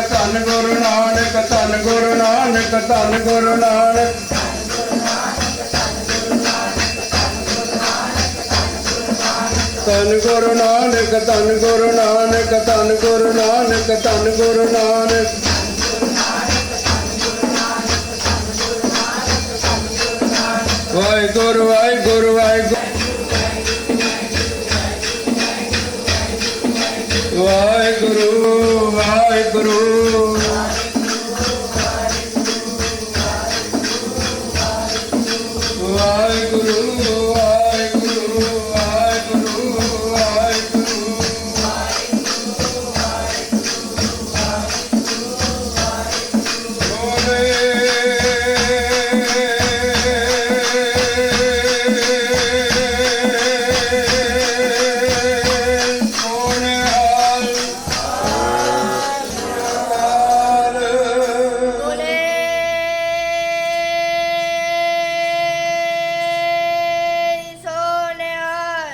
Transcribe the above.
ਧੰਨ ਗੁਰੂ ਨਾਨਕ, ਧੰਨ ਗੁਰੂ ਨਾਨਕ, ਧੰਨ ਗੁਰੂ ਨਾਨਕ। ਧੰਨ ਗੁਰੂ ਨਾਨਕ, ਧੰਨ ਗੁਰੂ ਨਾਨਕ, ਧੰਨ ਗੁਰੂ ਨਾਨਕ, ਧੰਨ ਗੁਰੂ ਨਾਨਕ। ਵਾਹਿਗੁਰੂ ਵਾਹਿਗੁਰੂ ਵਾਹਿਗੁਰੂ। ਵਾਹਿਗੁਰੂ। Yeah.